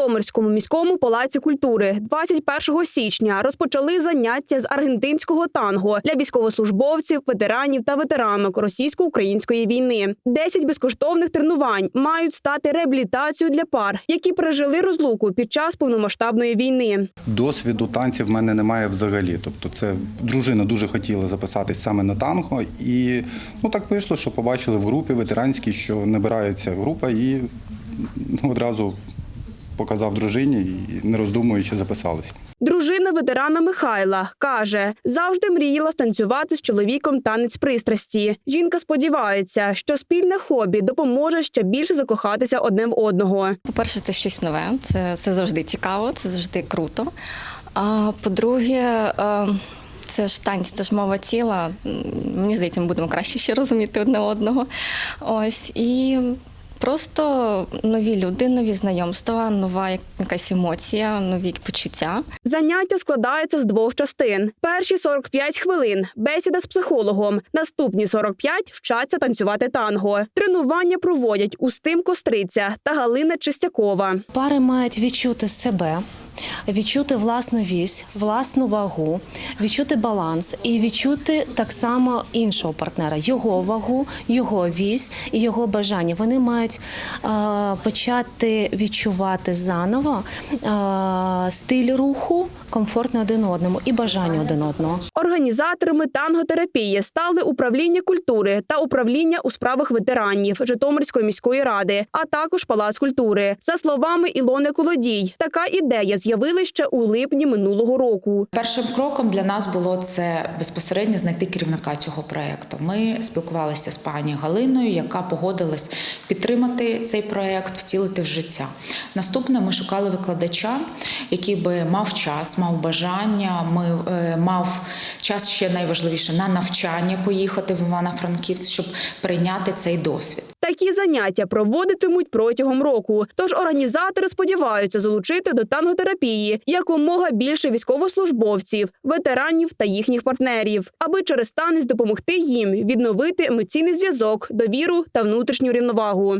Житомирському міському палаці культури 21 січня розпочали заняття з аргентинського танго для військовослужбовців, ветеранів та ветеранок російсько-української війни. 10 безкоштовних тренувань мають стати реабілітацією для пар, які пережили розлуку під час повномасштабної війни. Досвіду танців в мене немає взагалі. Тобто, це дружина дуже хотіла записатись саме на танго, і ну так вийшло, що побачили в групі ветеранській, що набирається група, і ну, одразу показав дружині і не роздумуючи записались. Дружина ветерана Михайла каже, завжди мріяла станцювати з чоловіком танець пристрасті. Жінка сподівається, що спільне хобі допоможе ще більше закохатися одне в одного. По-перше, це щось нове, це, це завжди цікаво, це завжди круто. А по-друге, е, це ж танці, це ж мова тіла. Мені здається, ми будемо краще ще розуміти одне одного. Ось і. Просто нові люди, нові знайомства, нова якась емоція, нові почуття. Заняття складається з двох частин: перші 45 хвилин бесіда з психологом. Наступні 45 вчаться танцювати танго. Тренування проводять Устим Костриця та Галина Чистякова. Пари мають відчути себе, відчути власну вісь, власну вагу, відчути баланс і відчути так само іншого партнера, його вагу, його вісь і його бажання. Вони мають е, почати відчувати заново е, стиль руху, комфортно один одному і бажання один одного. Організаторами танготерапії стали управління культури та управління у справах ветеранів Житомирської міської ради, а також Палац культури. За словами Ілони Колодій, така ідея з'явилася ще у липні минулого року. Першим кроком для нас було це безпосередньо знайти керівника цього проекту. Ми спілкувалися з пані Галиною, яка погодилась підтримати цей проект, втілити в життя. Наступне ми шукали викладача, який би мав час, мав бажання, ми е, мав час ще найважливіше на навчання поїхати в Івано-Франківськ, щоб прийняти цей досвід. Такі заняття проводитимуть протягом року. Тож організатори сподіваються залучити до танготерапії якомога більше військовослужбовців, ветеранів та їхніх партнерів, аби через танець допомогти їм відновити емоційний зв'язок, довіру та внутрішню рівновагу.